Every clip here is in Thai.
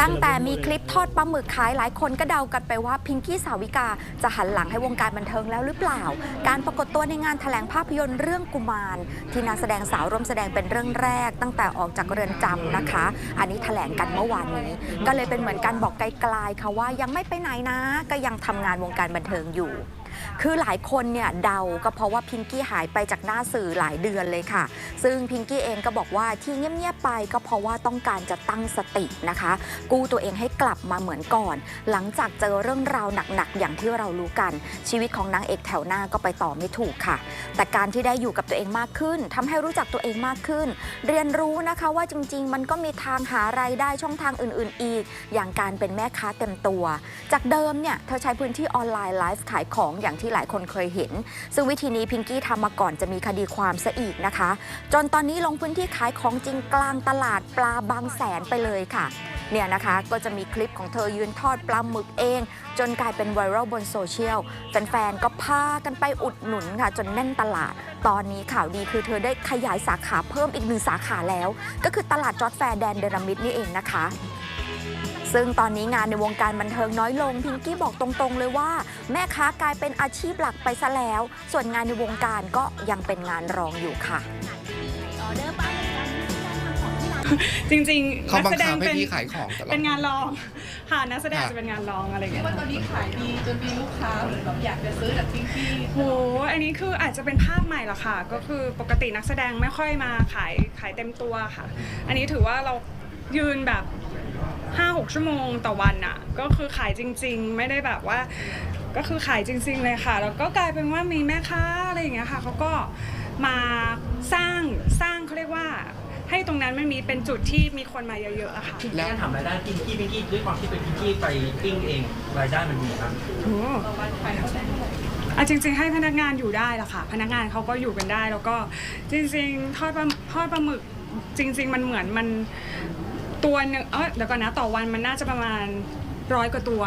ตั้งแต่มีคลิปทอดปลาหมึกขายหลายคนก็เดากันไปว่าพิงกี้สาวิกาจะหันหลังให้วงการบันเทิงแล้วหรือเปล่า การปรากฏตัวในงานแถลงภาพยนตร์เรื่องกุมาร ที่นักแสดงสาวร่วมแสดงเป็นเรื่องแรก ตั้งแต่ออกจากเรือนจำนะคะ อันนี้แถลงกันเมื่อวานนี้ ก็เลยเป็นเหมือนการบอกไกลๆค่ะว่ายังไม่ไปไหนนะ ก็ยังทำงานวงการบันเทิงอยู่ คือหลายคนเนี่ยเดาก็เพราะว่าพิงกี้หายไปจากหน้าสื่อหลายเดือนเลยค่ะ ซึ่งพิงกี้เองก็บอกว่าที่เงียบๆไปก็เพราะว่าต้องการจะตั้งสตินะคะ กู้ตัวเองให้กลับมาเหมือนก่อน หลังจากเจอเรื่องราวหนักๆ อย่างที่เรารู้กัน ชีวิตของนางเอกแถวหน้าก็ไปต่อไม่ถูกค่ะ แต่การที่ได้อยู่กับตัวเองมากขึ้นทำให้รู้จักตัวเองมากขึ้น เรียนรู้นะคะว่าจริง ๆ มันก็มีทางหารายได้ช่องทางอื่น ๆ อีก อย่างการเป็นแม่ค้าเต็มตัว จากเดิมเนี่ยเธอใช้พื้นที่ออนไลน์ไลฟ์ขายของอย่างที่หลายคนเคยเห็น ซึ่งวิธีนี้พิงกี้ทำมาก่อนจะมีคดีความซะอีกนะคะ จนตอนนี้ลงพื้นที่ขายของจริงกลางตลาดปลาบางแสนไปเลยค่ะเนี่ยนะคะก็จะมีคลิปของเธอยืนทอดปลาหมึกเอง จนกลายเป็นไวรัลบนโซเชียลแฟนๆก็พากันไปอุดหนุนค่ะ จนแน่นตลาด ตอนนี้ข่าวดีคือเธอได้ขยายสาขาเพิ่มอีกหนึ่งสาขาแล้ว ก็คือตลาดจอร์ดแฟร์แดนเดรามิดนี่เองนะคะ ซึ่งตอนนี้งานในวงการบันเทิงน้อยลง พิงกี้บอกตรงๆ เลยว่า แม่ค้ากลายเป็นอาชีพหลักไปซะแล้ว ส่วนงานในวงการก็ยังเป็นงานรองอยู่ค่ะ จริงๆเขานักบังแสดคังบให้เป็นพี่ขายของตลอด เป็นงานรองค่ะนักแสดงค่ะจะเป็นงานรองอะไรอย่างเงี้ย ว่าตอนนี้ขายดีจนมีลูกค้าเหมือนแบบอยากจะซื้อจากพิงกี้โห อันนี้คืออาจจะเป็นภาพใหม่ละค่ะ ก็คือปกตินักแสดงไม่ค่อยมาขายขายเต็มตัวค่ะ อันนี้ถือว่าเรายืนแบบ 5-6 ชั่วโมงต่อวันอะก็คือขายจริง ๆ ไม่ได้แบบว่า ก็คือขายจริง ๆ เลยค่ะ แล้วก็กลายเป็นว่ามีแม่ค้าอะไรอย่างเงี้ยค่ะเขาก็มาสร้างสร้างเขาเรียกว่า ให้ตรงนั้นมันมีเป็นจุดที่มีคนมาเยอะๆอะค่ะ แล้วถามรายได้พิงกี้พิงกี้ด้วยความที่เป็นพิงกี้ไปปิ้งเองรายได้มันดีครับอะจริงๆให้พนักงานอยู่ได้ละค่ะ พนักงานเขาก็อยู่กันได้แล้วก็จริงๆทอดปลาทอดปลาหมึกจริง ๆ มันเหมือนมัน ตัวหนึงเออเดี๋ยวก่อนนะต่อวันมันน่าจะประมาณร้อยกว่าตัว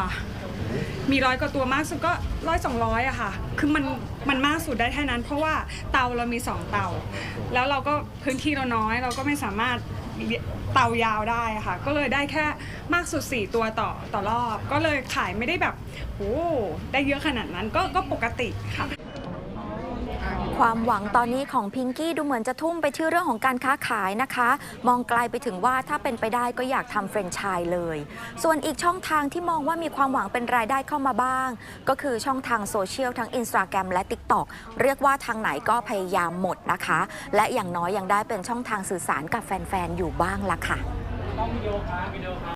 มีร้อยกว่าตัวมากสุดก็ร้อยสองร้อยอะค่ะ คือมันมันมากสุดได้แค่นั้น เพราะว่าเตาเรามีสองเตา แล้วเราก็พื้นที่เราน้อย เราก็ไม่สามารถเตายาวได้ค่ะ ก็เลยได้แค่มากสุด 4 ตัวต่อต่อรอบ ก็เลยขายไม่ได้แบบโอ้ได้เยอะขนาดนั้นก็ก็ปกติค่ะ ความหวังตอนนี้ของพิงกี้ดูเหมือนจะทุ่มไปที่เรื่องของการค้าขายนะคะ มองไกลไปถึงว่าถ้าเป็นไปได้ก็อยากทำแฟรนไชส์เลย ส่วนอีกช่องทางที่มองว่ามีความหวังเป็นรายได้เข้ามาบ้าง ก็คือช่องทางโซเชียลทั้ง Instagram และ TikTok เรียกว่าทางไหนก็พยายามหมดนะคะ และอย่างน้อยยังได้เป็นช่องทางสื่อสารกับแฟน ๆ อยู่บ้างละค่ะ